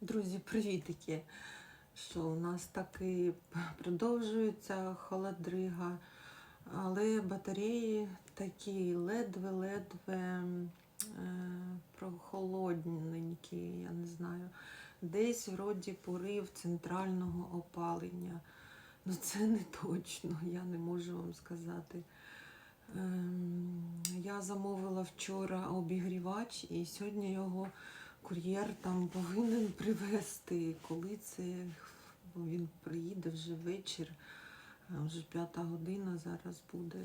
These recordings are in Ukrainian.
Друзі, привітики! Що у нас таки продовжується холодрига, але батареї такі ледве-ледве е, прохолодненькі, я не знаю. Десь вроді порив центрального опалення. Ну це не точно, я не можу вам сказати. Ем, Я замовила вчора обігрівач і сьогодні його кур'єр там повинен привезти. Коли це бо він приїде вже вечір, вже п'ята година зараз буде.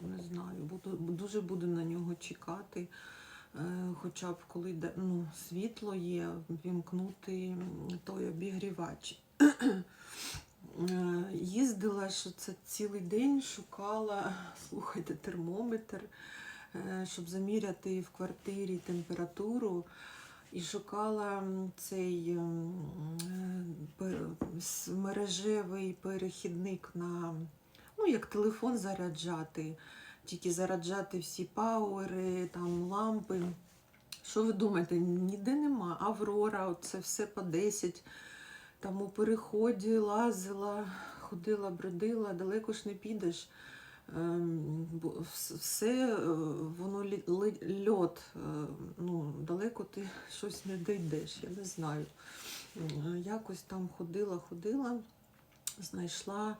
Ну не знаю, буду дуже буду на нього чекати. Е, Хоча б коли ну, світло є, вімкнути той обігрівач. Е, Їздила, що це цілий день шукала, слухайте, термометр, е, щоб заміряти в квартирі температуру. І шукала цей м, е, мережевий перехідник на, ну, як телефон заряджати, тільки заряджати всі пауери, там лампи. Що ви думаєте, ніде нема. Аврора, це все по 10. Там у переході лазила, ходила, бродила, далеко ж не підеш. Ем, Все е, воно льот, е, ну, далеко ти щось не дійдеш, я не знаю. Якось там ходила, ходила, знайшла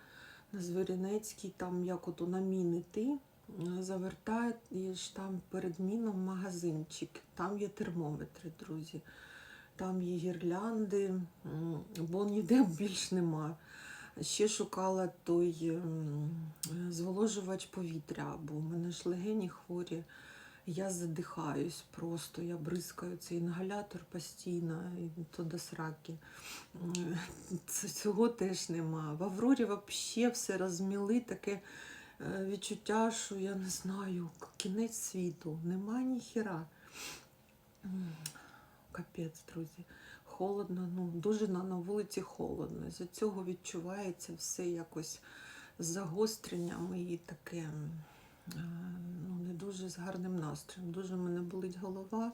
на Звіринецькій, там як ото на міни ти, завертаєш там перед міном магазинчик, там є термометри, друзі. Там є гірлянди, бо ніде більш нема. Ще шукала той ем, зволожувач повітря, бо в мене ж легені хворі. Я задихаюсь просто, я бризкаю цей інгалятор постійно, і то до сраки. Цього теж нема. В Аврорі взагалі все розміли, таке е, відчуття, що я не знаю, кінець світу. Нема ніхіра. Капець, друзі. Холодно, ну дуже на, на вулиці холодно. З цього відчувається все якось з загостренням і таке ну, не дуже з гарним настроєм. Дуже мене болить голова.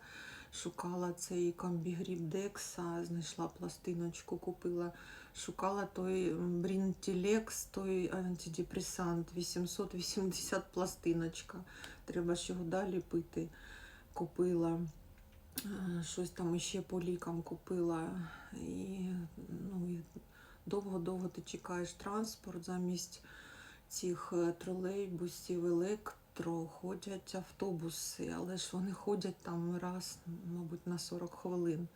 Шукала цей комбігріб Декса, знайшла пластиночку, купила. Шукала той Брінтілекс, той антидепресант, 880 пластиночка. Треба ж його далі пити. Купила. Е, Щось там іще по лікам купила. І, ну, довго-довго ти чекаєш транспорт замість цих е, тролейбусів, електро, ходять автобуси, але ж вони ходять там раз, мабуть, на 40 хвилин.